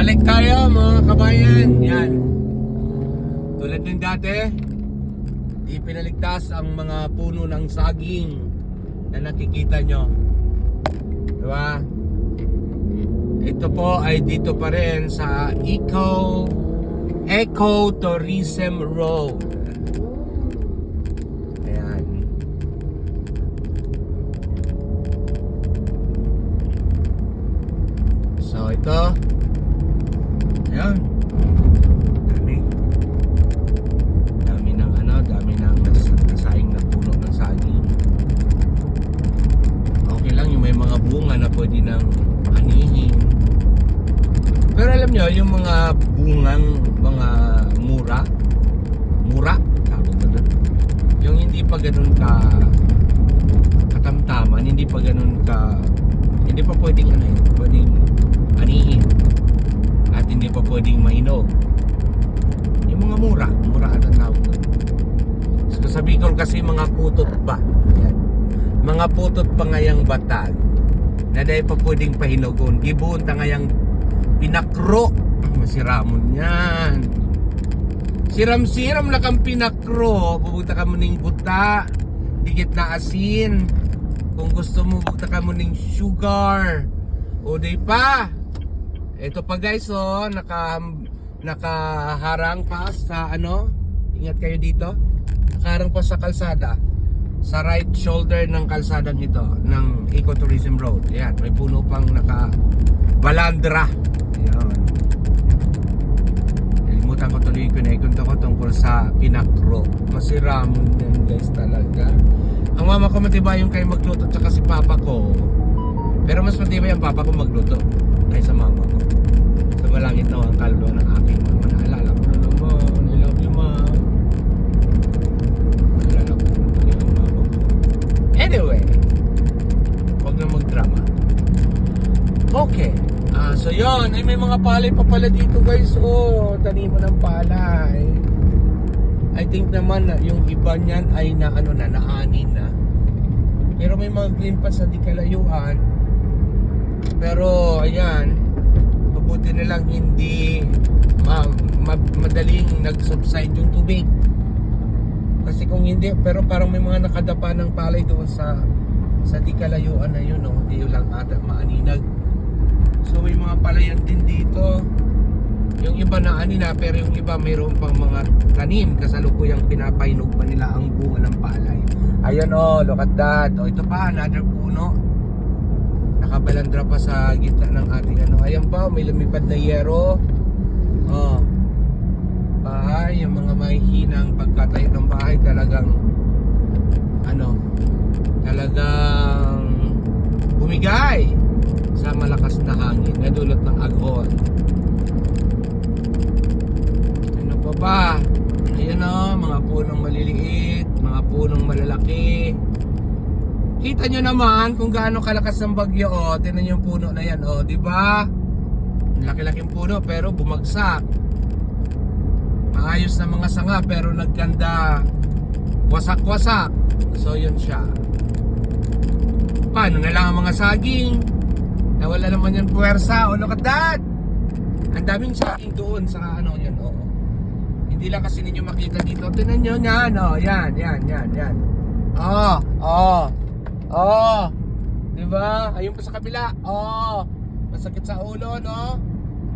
Balik tayo mga kabayan. Yan. Tulad din dati, di pinaligtas ang mga puno ng saging na nakikita nyo. Diba? Ito po ay dito pa rin sa Eco Eco Tourism Road. So ito Ayan. Dami. Dami ng ano, dami ng nas nasayang na puno ng saging. Okay lang yung may mga bunga na pwede nang anihin. Pero alam nyo, yung mga bungang mga mura, mura, tawag ba doon? Yung hindi pa ganun ka katamtaman, hindi pa ganun ka hindi pa pwedeng ano yun, pwedeng anihin hindi pa pwedeng mainog. Yung mga mura, mura ang tawag doon. So sa Bicol kasi mga putot ba? Yan. Mga putot pa ngayang batag na dahil pa pwedeng pahinugon. Gibuon ta ngayang pinakro. Masiramon yan. Siram-siram na kang pinakro. Bubugta ka mo ning buta. Digit na asin. Kung gusto mo, bugta ka mo ning sugar. O di pa. Ito pa guys, oh, naka nakaharang pa sa ano? Ingat kayo dito. Nakaharang pa sa kalsada. Sa right shoulder ng kalsadang ito ng Ecotourism Road. Ayan, may puno pang naka balandra. Ayan. Kalimutan ko tuloy yung kinikunta ko tungkol sa pinakro. Masiramon yan guys talaga. Ang mama ko matibay yung kayo magluto tsaka si papa ko. Pero mas matibay ang papa ko magluto kaysa mama malangit na ang kaluluwa ng aking mama. Naalala ko na naman. I love you, mom. Naalala ko na tuloy ang mama. Anyway, huwag na magdrama. Okay. Ah, so yon, ay may mga palay pa pala dito guys. Oh, taniman ng palay. I think naman na yung iba niyan ay na ano na, naanin na. Pero may mga green pa sa di kalayuan. Pero ayan, mabuti na lang hindi ma, ma- madaling nag-subside yung tubig. Kasi kung hindi, pero parang may mga nakadapa ng palay doon sa sa di kalayuan na yun, no? Hindi lang ata maaninag. So may mga palayan din dito. Yung iba na ani na pero yung iba mayroon pang mga tanim kasalukuyang pinapainog pa nila ang bunga ng palay. Ayun oh, look at that. Oh, ito pa another puno. Nakabalandra pa sa gitna ng ating ano. Ayan pa, may lumipad na yero. Oh. Bahay, yung mga mahihinang pagkatayo ng bahay talagang ano, talagang bumigay sa malakas na hangin na dulot ng aghon. Ano pa ba? Ayan o, mga punong maliliit, mga punong malalaki. Kita nyo naman kung gaano kalakas ng bagyo o. Tinan yung puno na yan o, di ba? Laki-laking puno pero bumagsak. Maayos na mga sanga pero nagkanda wasak-wasak. So yun siya. Paano na lang ang mga saging? Nawala naman yung puwersa. O look at that! Ang daming saging doon sa ano yan. Oo. Hindi lang kasi ninyo makita dito. Tinan nyo yan. Oh, yan, yan, yan, yan. Oh, oh. Oh. Di ba? Ayun pa sa kabila. Oh. Masakit sa ulo, no?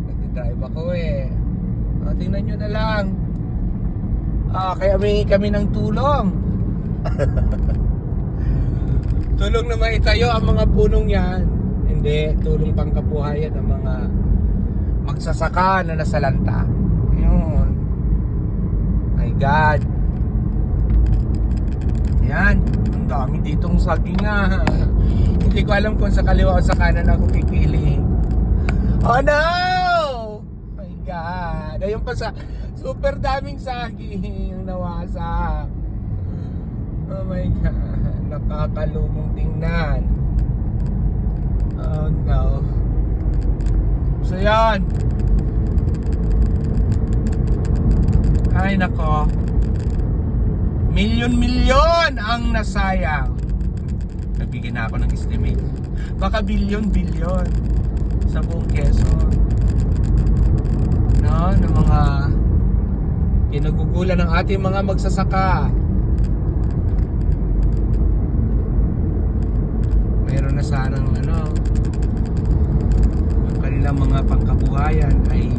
Nagdidrive ako eh. Oh, tingnan nyo na lang. Ah, kaya may kami ng tulong. tulong na maitayo ang mga punong yan. Hindi, tulong pang kabuhayan ng mga magsasaka na nasalanta. Yun. My God. Yan. Ang dami ditong saging nga. Hindi ko alam kung sa kaliwa o sa kanan ako pipili. Oh no! My God. Ayun pa sa super daming saging yung nawasak. Oh my God. Nakakalumong tingnan. Oh no. So yan. Ay nako. Milyon-milyon ang nasayang. Nagbigay na ako ng estimate. Baka bilyon-bilyon sa buong Quezon. No, ng mga pinagugulan ng ating mga magsasaka. Meron na sanang ano, ang kanilang mga pangkabuhayan ay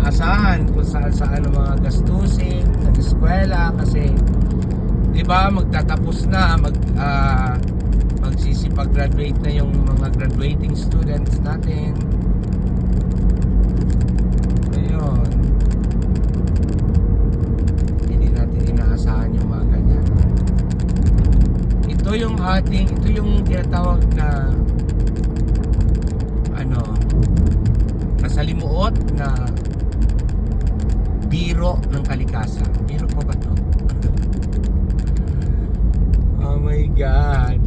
inaasahan kung saan saan ang mga gastusin ng eskwela kasi 'di ba magtatapos na mag ah, magsisipag-graduate na yung mga graduating students natin. Ayun. Hindi inaasahan yung mga ganyan. Ito yung ating, ito yung tinatawag na ano, masalimuot na biro ng kalikasan. Biro pa ba to? oh my God.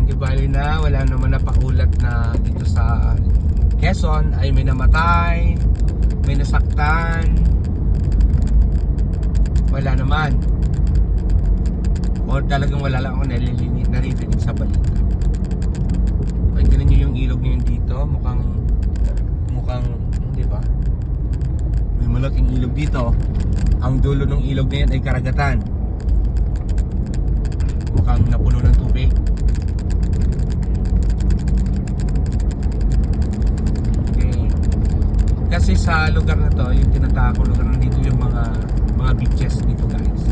Hindi bali na, wala naman na paulat na dito sa Quezon ay may namatay, may nasaktan, wala naman. O talagang wala lang ako naririnig sa balita. Tingnan nyo yung ilog ngayon dito. Mukhang, mukhang, di ba? May malaking ilog dito. Ang dulo ng ilog na yan ay karagatan. Mukhang napuno ng tubig. Okay. Kasi sa lugar na to, yung tinatawag ko lugar na dito yung mga mga beaches dito guys.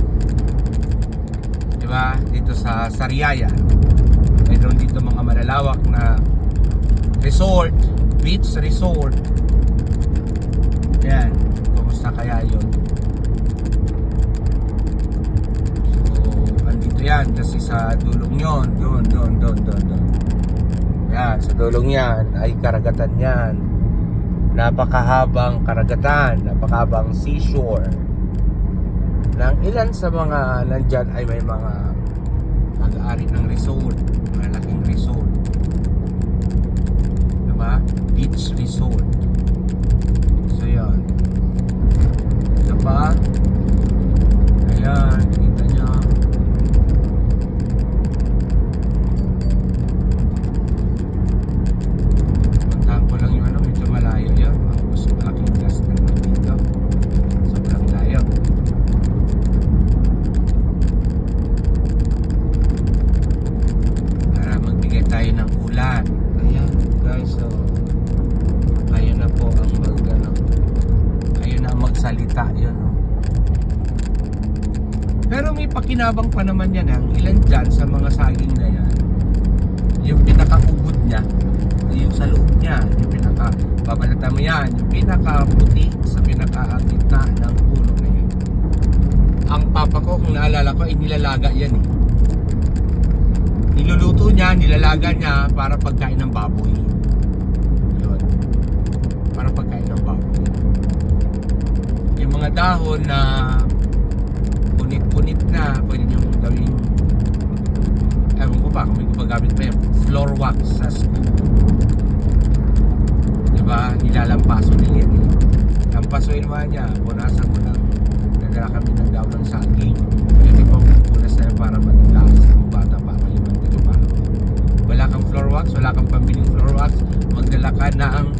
Di ba? Dito sa Sariaya. Mayroon dito mga malalawak na resort, beach resort. Yan. Kumusta kaya yun? So, andito yan kasi sa dulong yon, doon, doon, doon, doon, doon. Yan, sa dulong yan ay karagatan yan. Napakahabang karagatan, napakahabang seashore. Nang ilan sa mga nandyan ay may mga mag-aari ng resort, malaking resort. Diba? Beach resort. So, yan. May pakinabang pa naman yan. Ang ilan dyan sa mga saging na yan, yung pinaka-ubod niya, yung sa loob niya, yung pinaka, babalata mo yan, yung pinaka-puti sa pinaka-gitna ng puno na yun. Ang papa ko, kung naalala ko, ay nilalaga yan eh. Niluluto niya, nilalaga niya para pagkain ng baboy. Yun. Para pagkain ng baboy. Yung mga dahon na punit-punit na, pwede niyong gawing ewan ko pa kung may gumagamit pa yung floor wax sa school. Diba? Nilalampaso nila yan eh. Lampasuin mo niya, punasan mo ng nagdala kami ng daw ng saging. Hindi po punas na para matigas. Ang bata pa, malimang dito pa. Wala kang floor wax, wala kang pambiling floor wax, magdala ka na ang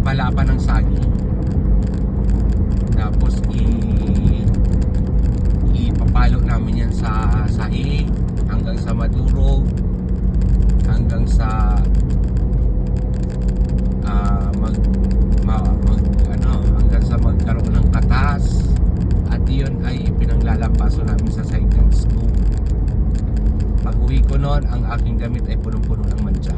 palapa ng saging. Tapos i ipapalo namin yan sa sahig hanggang sa maduro hanggang sa ah, mag, ma- mag ano hanggang sa magkaroon ng katas at iyon ay pinanglalampaso namin sa sahig ng school. Pag uwi ko noon ang aking gamit ay punong-puno ng mancha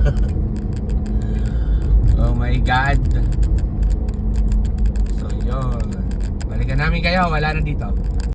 oh my god! So yun. Balikan namin kayo. Wala na dito